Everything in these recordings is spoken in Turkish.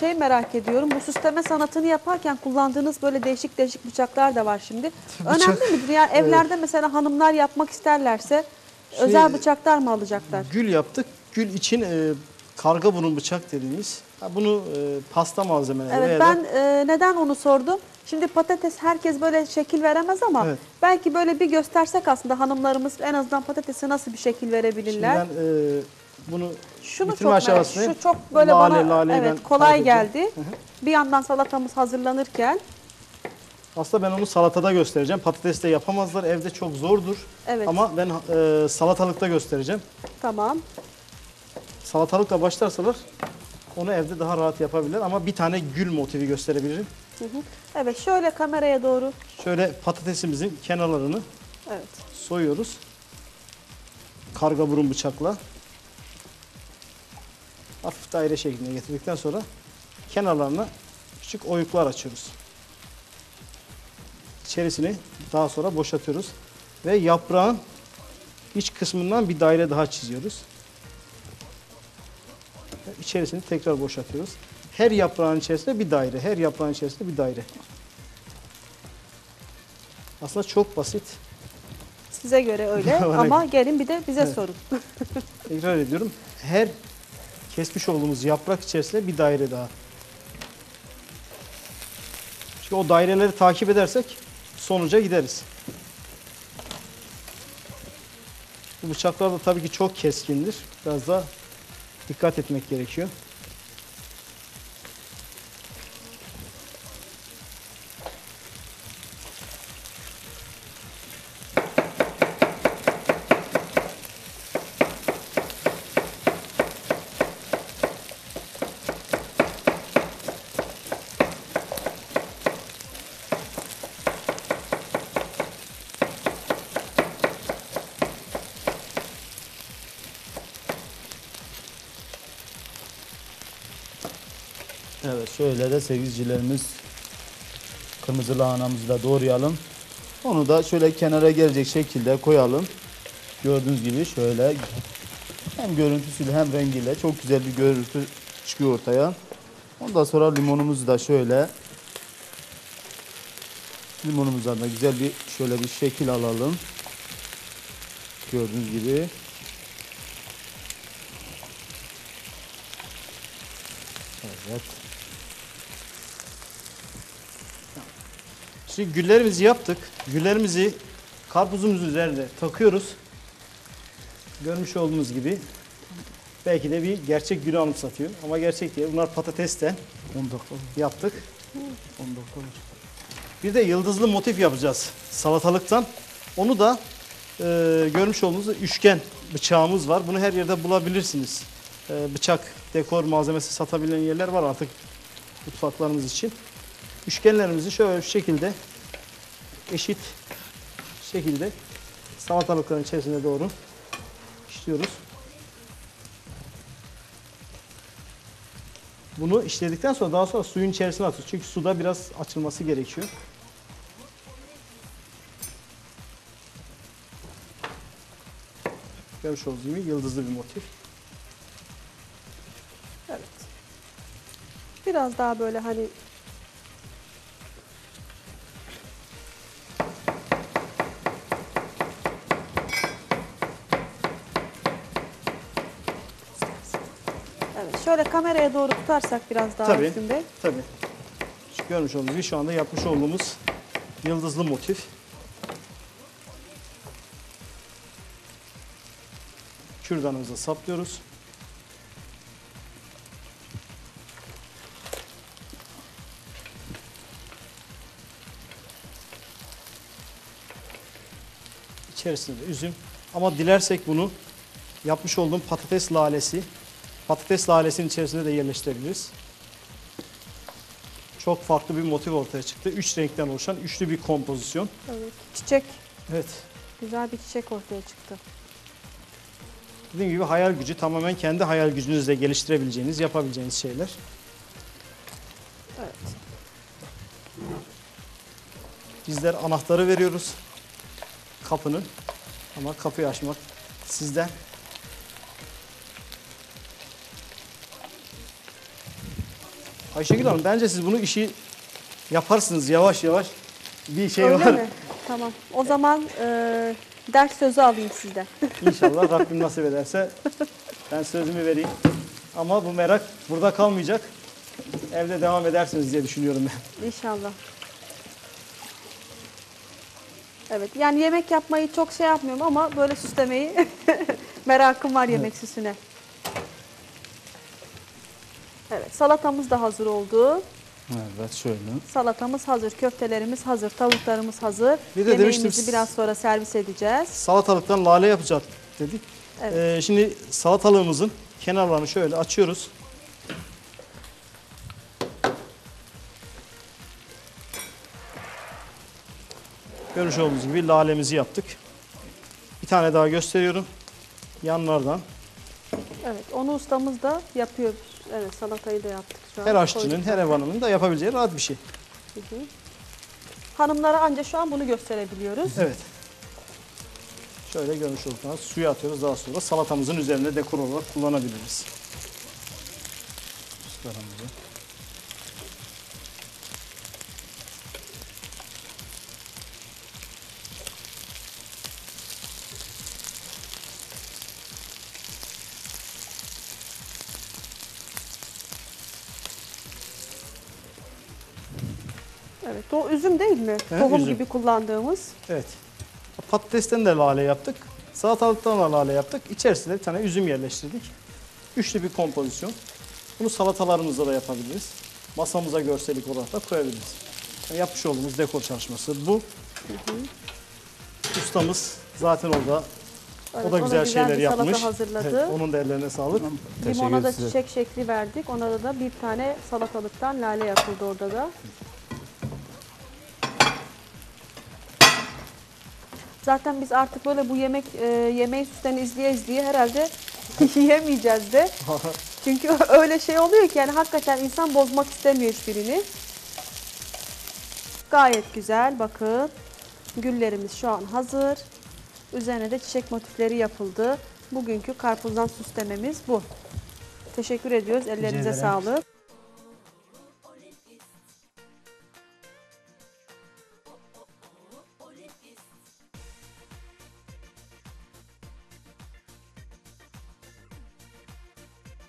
Şey merak ediyorum, bu süsleme sanatını yaparken kullandığınız böyle değişik değişik bıçaklar da var şimdi. Önemli midir? Yani evlerde mesela hanımlar yapmak isterlerse özel bıçaklar mı alacaklar? Gül yaptık. Gül için e, karga burun bıçak dediğimiz. Bunu e, pasta malzemeleri Evet veya ben e, neden onu sordum? Şimdi patates herkes böyle şekil veremez ama Evet. belki böyle bir göstersek aslında hanımlarımız en azından patatese nasıl bir şekil Şimdi verebilirler. ben e, bunu Şunu bitirme çok aşamasını şu çok böyle lale, bana laleyi evet kolay geldi. Bir yandan salatamız hazırlanırken Aslında ben onu salatada göstereceğim. Patates de yapamazlar. Evde çok zordur. Evet. Ama ben e, salatalıkta göstereceğim. tamam. Salatalıkla başlarsalar onu evde daha rahat yapabilirler. Ama bir tane gül motifi gösterebilirim. Hı hı. Evet şöyle kameraya doğru. Şöyle patatesimizin kenarlarını Evet. soyuyoruz. Karga burun bıçakla. Hafif daire şeklinde getirdikten sonra kenarlarına küçük oyuklar açıyoruz. İçerisini daha sonra boşaltıyoruz. Ve yaprağın iç kısmından bir daire daha çiziyoruz. İçerisini tekrar boşaltıyoruz. Her yaprağın içerisinde bir daire, her yaprağın içerisinde bir daire. Aslında çok basit. Size göre öyle ama gelin bir de bize Evet. sorun. Tekrar ediyorum. Her kesmiş olduğumuz yaprak içerisinde bir daire daha. Çünkü o daireleri takip edersek sonuca gideriz. Bu bıçaklar da tabii ki çok keskindir. Biraz da dikkat etmek gerekiyor. Evet şöyle de sevgilicilerimiz kırmızı lahanamızı da doğrayalım. Onu da şöyle kenara gelecek şekilde koyalım. Gördüğünüz gibi şöyle hem görüntüsüyle hem rengiyle çok güzel bir görüntü çıkıyor ortaya. Ondan sonra limonumuzu da şöyle limonumuzdan da güzel bir şöyle bir şekil alalım. Gördüğünüz gibi. Evet. Şimdi güllerimizi yaptık. Güllerimizi karpuzumuzun üzerine takıyoruz. Görmüş olduğunuz gibi belki de bir gerçek gülü anımsatıyor. Ama gerçek değil. Bunlar patatesten 10 dakika. yaptık. 10 dakika. Bir de yıldızlı motif yapacağız salatalıktan. Onu da e, görmüş olduğunuz üçgen bıçağımız var. Bunu her yerde bulabilirsiniz. E, bıçak, dekor malzemesi satabilen yerler var artık mutfaklarımız için. Üçgenlerimizi şöyle şu şekilde eşit şekilde salatalıkların içerisine doğru işliyoruz. Bunu işledikten sonra daha sonra suyun içerisine atıyoruz. Çünkü suda biraz açılması gerekiyor. Görmüş olduğunuz gibi yıldızlı bir motif. Evet. Biraz daha böyle hani şöyle kameraya doğru tutarsak biraz daha Tabii. Bey. Tabii. Şu Görmüş olduğunuz gibi şu anda yapmış olduğumuz yıldızlı motif. Kürdanımıza saplıyoruz. İçerisinde üzüm. Ama dilersek bunu yapmış olduğum patates lalesi, patates lalesinin içerisine de yerleştirebiliriz. Çok farklı bir motif ortaya çıktı. Üç renkten oluşan üçlü bir kompozisyon. Evet. Çiçek Evet. Güzel bir çiçek ortaya çıktı. Dediğim gibi hayal gücü tamamen kendi hayal gücünüzle geliştirebileceğiniz, yapabileceğiniz şeyler. Evet. Bizler anahtarı veriyoruz kapının ama kapıyı açmak sizden. Ayşegül Hanım bence siz bunu işi yaparsınız yavaş yavaş. Bir şey Öyle var. mi? Tamam. O zaman e, ders sözü alayım sizden. İnşallah Rabbim nasip ederse ben sözümü vereyim. Ama bu merak burada kalmayacak. Evde devam edersiniz diye düşünüyorum ben. İnşallah. Evet. Yani yemek yapmayı çok şey yapmıyorum ama böyle süslemeyi merakım var yemek süsüne. Evet. Salatamız da hazır oldu. Evet şöyle. Salatamız hazır, köftelerimiz hazır, tavuklarımız hazır. Bir de Yemeğimizi demiştim- biraz sonra servis edeceğiz. Salatalıktan lale yapacağız dedik. Evet. Ee, şimdi salatalığımızın kenarlarını şöyle açıyoruz. Görmüş olduğunuz gibi lalemizi yaptık. Bir tane daha gösteriyorum. Yanlardan. Evet, onu ustamız da yapıyor. Evet, salatayı da yaptık şu an. Her aşçının, Koyduk her ev hanımının da yapabileceği rahat bir şey. Hı hı. Hanımlara ancak şu an bunu gösterebiliyoruz. Evet. Şöyle görmüş olduğunuz suyu atıyoruz daha sonra salatamızın üzerine dekor olarak kullanabiliriz. Sularımızı. Evet, o üzüm değil mi? He, Tohum üzüm. gibi kullandığımız. Evet. Patatesten de lale yaptık. Salatalıktan da lale yaptık. İçerisine bir tane üzüm yerleştirdik. Üçlü bir kompozisyon. Bunu salatalarımızda da yapabiliriz. Masamıza görselik olarak da koyabiliriz. Yani yapmış olduğumuz dekor çalışması bu. Ustamız zaten orada Evet, o da ona güzel şeyler yapmış. hazırladı. Evet, onun da ellerine sağlık. Limona da size. çiçek şekli verdik. Ona da bir tane salatalıktan lale yapıldı orada da. Zaten biz artık böyle bu yemek e, yemeği süslerini izleye izleye herhalde yiyemeyeceğiz de. Çünkü öyle şey oluyor ki yani hakikaten insan bozmak istemiyor hiçbirini. Gayet güzel bakın. Güllerimiz şu an hazır. Üzerine de çiçek motifleri yapıldı. Bugünkü karpuzdan süslememiz bu. Teşekkür ediyoruz. Ellerinize sağlık.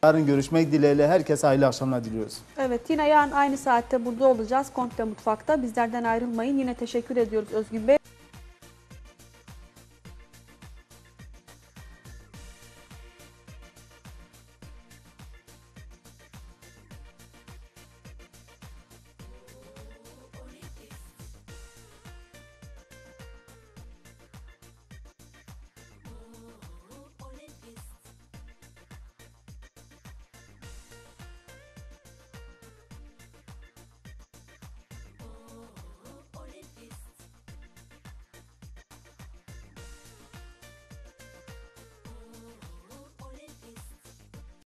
Yarın görüşmek dileğiyle herkese hayırlı akşamlar diliyoruz. Evet yine yarın aynı saatte burada olacağız. Komple Mutfak'ta. Bizlerden ayrılmayın. Yine teşekkür ediyoruz Özgün Bey.